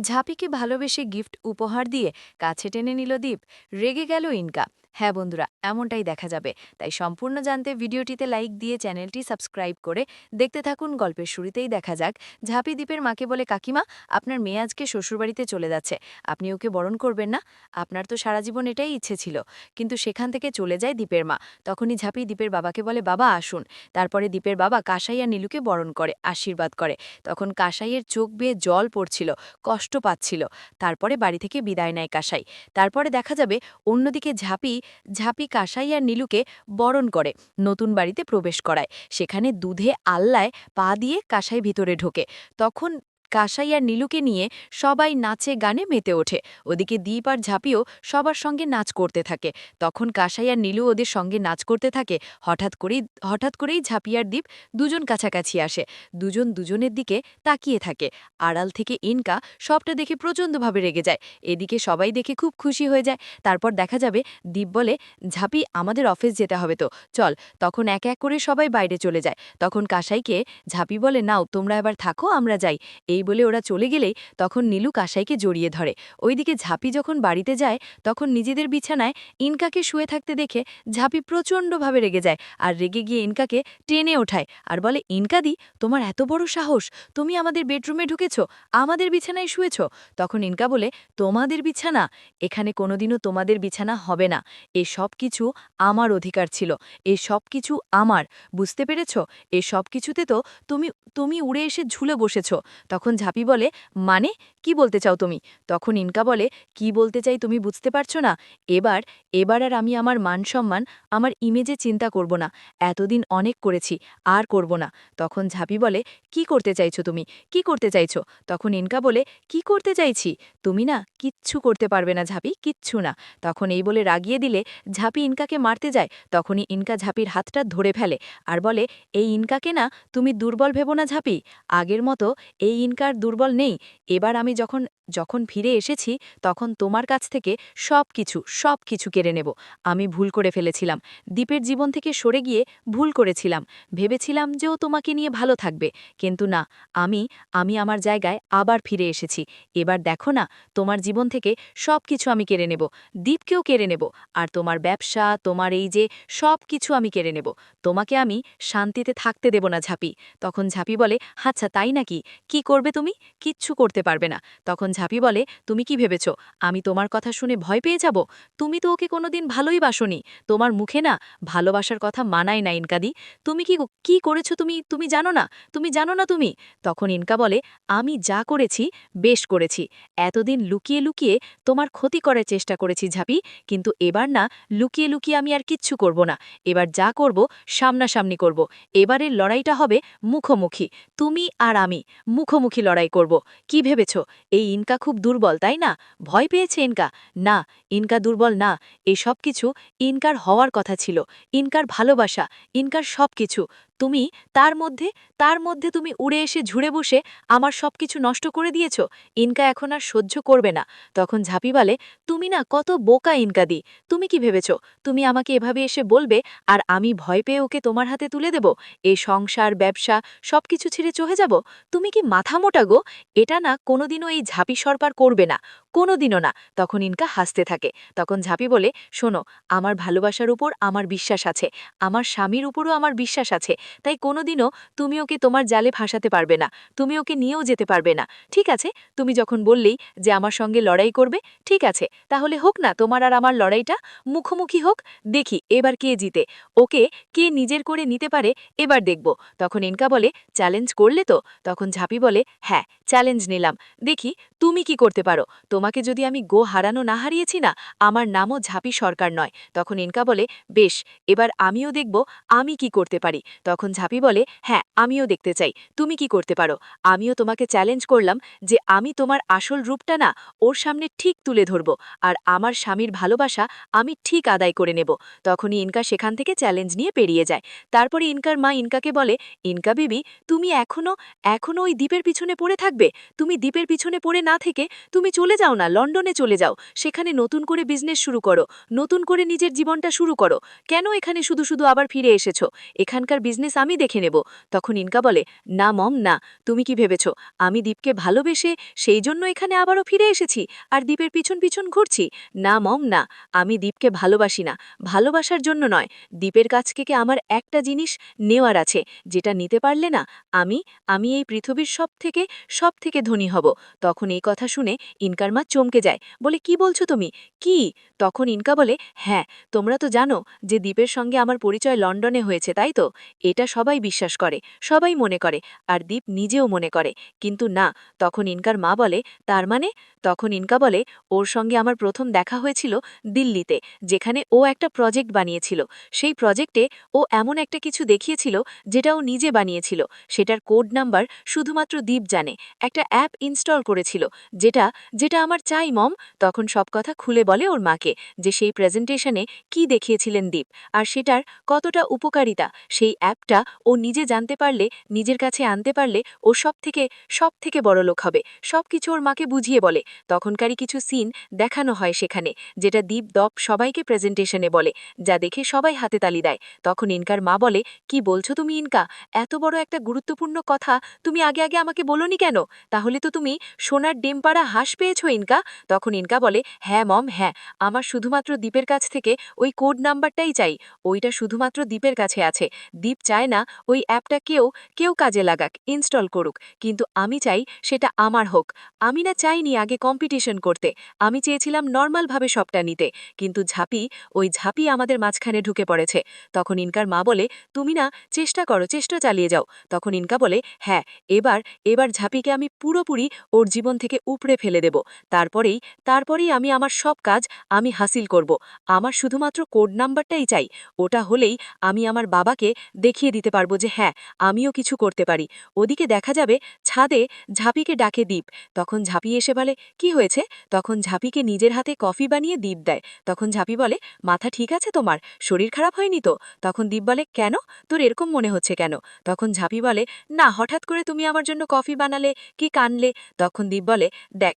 ঝাঁপিকে ভালোবেসে গিফট উপহার দিয়ে কাছে টেনে নিল দীপ রেগে গেল ইনকা। হ্যাঁ বন্ধুরা, এমনটাই দেখা যাবে। তাই সম্পূর্ণ জানতে ভিডিওটিতে লাইক দিয়ে চ্যানেলটি সাবস্ক্রাইব করে দেখতে থাকুন, গল্পের শুরুতেই দেখা যাক। ঝাঁপি দ্বীপের মাকে বলে, কাকিমা, আপনার মেয়ে আজকে শ্বশুরবাড়িতে চলে যাচ্ছে। আপনি ওকে বরণ করবেন না? আপনার তো সারা জীবন এটাই ইচ্ছে ছিল। কিন্তু সেখান থেকে চলে যায় দ্বীপের মা। তখনই ঝাঁপি দ্বীপের বাবাকে বলে, বাবা, আসুন। তারপরে দ্বীপের বাবা কাসাই আর নীলুকে বরণ করে, আশীর্বাদ করে। তখন কাসাইয়ের চোখ বেয়ে জল পড়ছিল, কষ্ট পাচ্ছিল। তারপরে বাড়ি থেকে বিদায় নেয় কাসাই। তারপরে দেখা যাবে অন্যদিকে ঝাঁপি ঝাঁপি কাসাই আর নীলুকে বরণ করে, নতুন বাড়িতে প্রবেশ করায়। সেখানে দুধে আল্লায় পা দিয়ে কাসাই ভিতরে ঢোকে। তখন কাসাই আর নীলুকে নিয়ে সবাই নাচে গানে মেতে ওঠে। ওদিকে দ্বীপ আর ঝাঁপিও সবার সঙ্গে নাচ করতে থাকে। তখন কাসাই আর নীলু ওদের সঙ্গে নাচ করতে থাকে। হঠাৎ করেই হঠাৎ করেই ঝাঁপি আর দ্বীপ দুজন কাছাকাছি আসে। দুজন দুজনের দিকে তাকিয়ে থাকে। আড়াল থেকে ইনকা সবটা দেখে প্রচণ্ডভাবে রেগে যায়। এদিকে সবাই দেখে খুব খুশি হয়ে যায়। তারপর দেখা যাবে দ্বীপ বলে, ঝাঁপি, আমাদের অফিস যেতে হবে তো। চল। তখন এক এক করে সবাই বাইরে চলে যায়। তখন কাসাইকে ঝাঁপি বলে, নাও, তোমরা এবার থাকো, আমরা যাই। এই বলে ওরা চলে গেলেই তখন নীলু কাসাইকে জড়িয়ে ধরে। ওইদিকে ঝাঁপি যখন বাড়িতে যায়, তখন নিজেদের বিছানায় ইনকাকে শুয়ে থাকতে দেখে ঝাঁপি প্রচণ্ডভাবে রেগে যায় আর রেগে গিয়ে ইনকাকে টেনে ওঠায় আর বলে ইনকাদি তোমার এত বড় সাহস! তুমি আমাদের বেডরুমে ঢুকেছ, আমাদের বিছানায় শুয়েছ? তখন ইনকা বলে, তোমাদের বিছানা? এখানে কোনোদিনও তোমাদের বিছানা হবে না। এ সব কিছু আমার অধিকার ছিল। এ সব কিছু আমার। বুঝতে পেরেছ? এ সব কিছুতে তো তুমি তুমি উড়ে এসে ঝুলে বসেছ। তখন ঝাঁপি বলে মানে কি বলতে চাও তুমি? তখন ইনকা বলে, কি বলতে চাই তুমি বুঝতে পারছ না? এবার এবার আর আমি আমার মান সম্মান, আমার ইমেজে চিন্তা করব না। এতদিন অনেক করেছি, আর করব না। তখন ঝাঁপি বলে, কি করতে চাইছো তুমি? কি করতে চাইছো? তখন ইনকা বলে, কি করতে চাইছি? তুমি না কিচ্ছু করতে পারবে না ঝাঁপি, কিচ্ছু না। তখন এই বলে রাগিয়ে দিলে ঝাঁপি ইনকাকে মারতে যায়। তখনই ইনকা ঝাঁপির হাতটা ধরে ফেলে আর বলে, এই ইনকাকে না তুমি দুর্বল ভেবো না ঝাঁপি। আগের মতো এই ইনকার দুর্বল নেই, এবার আমি যখন যখন ফিরে এসেছি, তখন তোমার কাছ থেকে সব কিছু সব কিছু কেড়ে নেব। আমি ভুল করে ফেলেছিলাম। দ্বীপের জীবন থেকে সরে গিয়ে ভুল করেছিলাম। ভেবেছিলাম যে ও তোমাকে নিয়ে ভালো থাকবে। কিন্তু না, আমি আমি আমার জায়গায় আবার ফিরে এসেছি। এবার দেখো না, তোমার জীবন থেকে সব কিছু আমি কেড়ে নেব। দ্বীপকেও কেড়ে নেব। আর তোমার ব্যবসা, তোমার এই যে সব কিছু আমি কেড়ে নেব। তোমাকে আমি শান্তিতে থাকতে দেব না ঝাঁপি। তখন ঝাঁপি বলে আচ্ছা তাই নাকি? কি করবে তুমি কিচ্ছু করতে পারবে না। তখন ঝাঁপি বলে, তুমি কি ভেবেছ? আমি তোমার কথা শুনে ভয় পেয়ে যাব? তুমি তো ওকে কোনোদিন ভালোই বাসনি। তোমার মুখে না ভালোবাসার কথা মানায় না ইনকাদি। তুমি কি কি করেছ তুমি? তুমি জানো না? তুমি জানো না তুমি? তখন ইনকা বলে, আমি যা করেছি, বেশ করেছি। এতদিন লুকিয়ে লুকিয়ে তোমার ক্ষতি করার চেষ্টা করেছি ঝাঁপি, কিন্তু এবার না লুকিয়ে লুকিয়ে আমি আর কিচ্ছু করব না। এবার যা করব, সামনাসামনি করব। এবারের লড়াইটা হবে মুখোমুখি। তুমি আর আমি মুখোমুখি লড়াই করব। কি ভেবেছ? এই ইনকা খুব দুর্বল, তাই না? ভয় পেয়েছে ইনকা? না, ইনকা দুর্বল না। এই সব কিছু ইনকার হওয়ার কথা ছিল। ইনকার ভালোবাসা, ইনকার সব কিছু তুমি তার মধ্যে তার মধ্যে তুমি উড়ে এসে ঝুড়ে বসে আমার সব কিছু নষ্ট করে দিয়েছ, ইনকা এখন আর সহ্য করবে না। তখন ঝাঁপি বলে, তুমি না কত বোকা ইনকা দি, তুমি কি ভেবেছ? তুমি আমাকে এভাবে এসে বলবে আর আমি ভয় পেয়ে ওকে তোমার হাতে তুলে দেব? এই সংসার, ব্যবসা সব কিছু ছেড়ে চলে যাব? তুমি কি মাথা মোটা গো? এটা না কোনোদিনও এই ঝাঁপি সরকার করবে না। কোনোদিনও না। তখন ইনকা হাসতে থাকে। তখন ঝাঁপি বলে, শোনো, আমার ভালোবাসার উপর আমার বিশ্বাস আছে। আমার স্বামীর উপরও আমার বিশ্বাস আছে। তাই কোনোদিনও তুমি ওকে তোমার জালে ফাঁসাতে পারবে না। তুমি ওকে নিয়েও যেতে পারবে না। ঠিক আছে? তুমি যখন বললেই যে আমার সঙ্গে লড়াই করবে, ঠিক আছে। তাহলে হোক না, তোমার আর আমার লড়াইটা। মুখোমুখি হোক, দেখি এবার কে জিতে। ওকে কে নিজের করে নিতে পারে, এবার দেখব। তখন ইনকা বলে, চ্যালেঞ্জ করলে তো? তখন ঝাঁপি বলে হ্যাঁ চ্যালেঞ্জ নিলাম। দেখি তুমি কি করতে পারো। তোমাকে যদি আমি গো হারানো না হারিয়েছি না, আমার নামও ঝাঁপি সরকার নয়। তখন ইনকা বলে, বেশ, এবার আমিও দেখব, আমি কি করতে পারি? তখন ঝাঁপি বলে হ্যাঁ আমিও দেখতে চাই, তুমি কি করতে পারো? আমিও তোমাকে চ্যালেঞ্জ করলাম যে আমি তোমার আসল রূপটা না, ওর সামনে ঠিক তুলে ধরব, আর আমার স্বামীর ভালোবাসা আমি ঠিক আদায় করে নেব। তখনই ইনকা সেখান থেকে চ্যালেঞ্জ নিয়ে পেরিয়ে যায়। তারপরে ইনকার মা ইনকাকে বলে, ইনকা বিবি, তুমি এখনও এখনও ওই দ্বীপের পিছনে পড়ে থাকবে? তুমি দ্বীপের পিছনে পড়ে না থেকে, তুমি চলে যাও যাও না, লন্ডনে চলে যাও। সেখানে নতুন করে বিজনেস শুরু করো। নতুন করে নিজের জীবনটা শুরু করো। কেন এখানে শুধু শুধু আবার ফিরে এসেছ? এখানকার বিজনেস আমি দেখে নেব। তখন ইনকা বলে, না মম, না। তুমি কি ভেবেছ? আমি দীপকে ভালোবেসে সেই জন্য এখানে আবারও ফিরে এসেছি? আর দীপের পিছন পিছন ঘুরছি? না মম, না। আমি দীপকে ভালোবাসি না। ভালোবাসার জন্য নয়। দীপের কাছ থেকে আমার একটা জিনিস নেওয়ার আছে। যেটা নিতে পারলে না, আমি আমি এই পৃথিবীর সব থেকে সব থেকে ধনী হব। তখন এই কথা শুনে ইনকার চমকে যায়। বলে, কি বলছো তুমি? কি? তখন ইনকা বলে হ্যাঁ তোমরা তো জানো যে দ্বীপের সঙ্গে আমার পরিচয় লন্ডনে হয়েছে, তাই তো? এটা সবাই বিশ্বাস করে, সবাই মনে করে, আর দ্বীপ নিজেও মনে করে। কিন্তু না, তখন ইনকার মা বলে, তার মানে? তখন ইনকা বলে, ওর সঙ্গে আমার প্রথম দেখা হয়েছিল দিল্লিতে, যেখানে ও একটা প্রজেক্ট বানিয়েছিল। সেই প্রজেক্টে ও এমন একটা কিছু দেখিয়েছিল যেটা ও নিজে বানিয়েছিল। সেটার কোড নাম্বার শুধুমাত্র দ্বীপ জানে। একটা অ্যাপ ইনস্টল করেছিল, যেটা যেটা আমার চাই, মম। তখন সব কথা খুলে বলে ওর মাকে যে সেই প্রেজেন্টেশনে কি দেখিয়েছিলেন দীপ। আর সেটার কতটা উপকারিতা, সেই অ্যাপটা ও নিজে জানতে পারলে, নিজের কাছে আনতে পারলে ও সব থেকে সব থেকে বড় লোক হবে। সব কিছু ওর মাকে বুঝিয়ে বলে। তখনকারই কিছু সিন দেখানো হয় সেখানে, যেটা দীপ দপ সবাইকে প্রেজেন্টেশনে বলে, যা দেখে সবাই হাতে তালি দেয়। তখন ইনকার মা বলে, কি বলছো তুমি ইনকা? এত বড় একটা গুরুত্বপূর্ণ কথা, তুমি আগে আগে আমাকে বলোনি কেন? তাহলে তো তুমি সোনার ডেমপাড়া হাঁস পেয়েছ, ইনকা। তখন ইনকা বলে হ্যাঁ মম হ্যাঁ আমার শুধুমাত্র দ্বীপের কাছ থেকে ওই কোড নাম্বারটাই চাই, ওইটা শুধুমাত্র দ্বীপের কাছে আছে দ্বীপ চায় না ওই অ্যাপটা কেউ কেউ কাজে লাগাক, ইনস্টল করুক, কিন্তু আমি চাই সেটা আমার হোক, আমি না চাইনি আগে কম্পিটিশন করতে, আমি চেয়েছিলাম নর্মালভাবে সবটা নিতে, কিন্তু ঝাঁপি, ওই ঝাঁপি আমাদের মাঝখানে ঢুকে পড়েছে, তখন ইনকার মা বলে, তুমি না, চেষ্টা করো, চেষ্টা চালিয়ে যাও তখন ইনকা বলে হ্যাঁ এবার এবার ঝাঁপিকে আমি পুরোপুরি ওর জীবন থেকে উপড়ে ফেলে দেব তারপরেই তারপরেই আমি আমার সব কাজ আমি হাসিল করব। আমার শুধুমাত্র কোড নাম্বারটাই চাই। ওটা হলেই আমি আমার বাবাকে দেখিয়ে দিতে পারব যে হ্যাঁ আমিও কিছু করতে পারি। ওদিকে দেখা যাবে ছাদে ঝাঁপিকে ডাকে দ্বীপ তখন ঝাঁপি এসে বলে, কি হয়েছে? তখন ঝাঁপিকে নিজের হাতে কফি বানিয়ে দ্বীপ দেয়। তখন ঝাঁপি বলে, মাথা ঠিক আছে তোমার? শরীর খারাপ হয়নি তো? তখন দ্বীপ বলে, কেন? তোর এরকম মনে হচ্ছে কেন? তখন ঝাঁপি বলে, না, হঠাৎ করে তুমি আমার জন্য কফি বানালে, কি কানলে? তখন দ্বীপ বলে, দেখ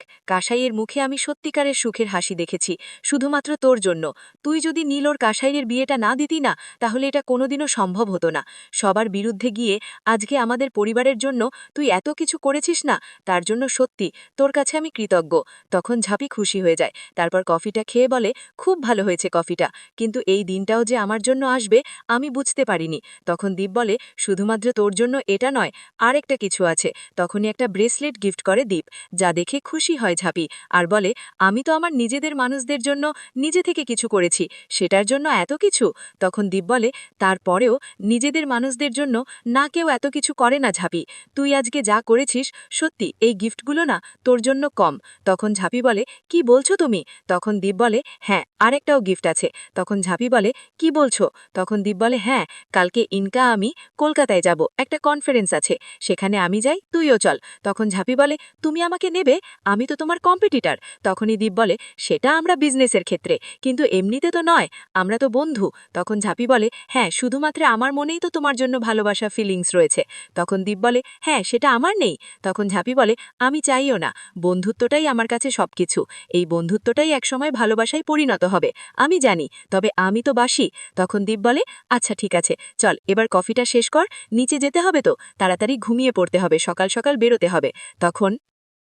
কাসাইয়ের মুখে আমি সত্যিকারের সুখের হাসি দেখেছি, শুধুমাত্র তোর জন্য। তুই যদি নীলোর কাসাইয়ের বিয়েটা না দিতি না, তাহলে এটা কোনোদিনও সম্ভব হতো না। সবার বিরুদ্ধে গিয়ে আজকে আমাদের পরিবারের জন্য তুই এত কিছু করেছিস না, তার জন্য সত্যি তোর কাছে আমি কৃতজ্ঞ। তখন ঝাঁপি খুশি হয়ে যায়, তারপর কফিটা খেয়ে বলে, খুব ভালো হয়েছে কফিটা, কিন্তু এই দিনটাও যে আমার জন্য আসবে, আমি বুঝতে পারিনি। তখন দীপ বলে, শুধুমাত্র তোর জন্য এটা নয়, আরেকটা কিছু আছে। তখনই একটা ব্রেসলেট গিফট করে দীপ, যা দেখে খুশি হয় ঝাঁপি। আর বলে, আমি তো আমার নিজেদের মানুষদের জন্য নিজে থেকে কিছু করেছি, সেটার জন্য এত কিছু? তখন দীপ বলে, তারপরেও নিজেদের মানুষদের জন্য না কেউ এত কিছু করে না ঝাঁপি। তুই আজকে যা করেছিস, সত্যি এই গিফটগুলো না তোর জন্য কম। তখন ঝাঁপি বলে, কি বলছো তুমি? তখন দীপ বলে হ্যাঁ আরেকটাও গিফট আছে। তখন ঝাঁপি বলে, কি বলছো? তখন দীপ বলে হ্যাঁ কালকে ইনকা আমি কলকাতায় যাব, একটা কনফারেন্স আছে, সেখানে আমি যাই, তুইও চল। তখন ঝাঁপি বলে, তুমি আমাকে নেবে? আমি তো তোমার কম্পিটিটার তখনই দীপ বলে, সেটা আমরা বিজনেসের ক্ষেত্রে। কিন্তু এমনিতে তো নয়, আমরা তো বন্ধু। তখন ঝাঁপি বলে হ্যাঁ শুধুমাত্র আমার মনেই তো তোমার জন্য ভালোবাসা ফিলিংস রয়েছে। তখন দীপ বলে হ্যাঁ সেটা আমার নেই। তখন ঝাঁপি বলে, আমি চাইও না। বন্ধুত্বটাই আমার কাছে সবকিছু। এই বন্ধুত্বটাই একসময় ভালোবাসায় পরিণত হবে। আমি জানি, তবে আমি তো বাসি। তখন দীপ বলে আচ্ছা ঠিক আছে। চল, এবার কফিটা শেষ কর। নিচে যেতে হবে তো। তাড়াতাড়ি ঘুমিয়ে পড়তে হবে। সকাল সকাল বেরোতে হবে। তখন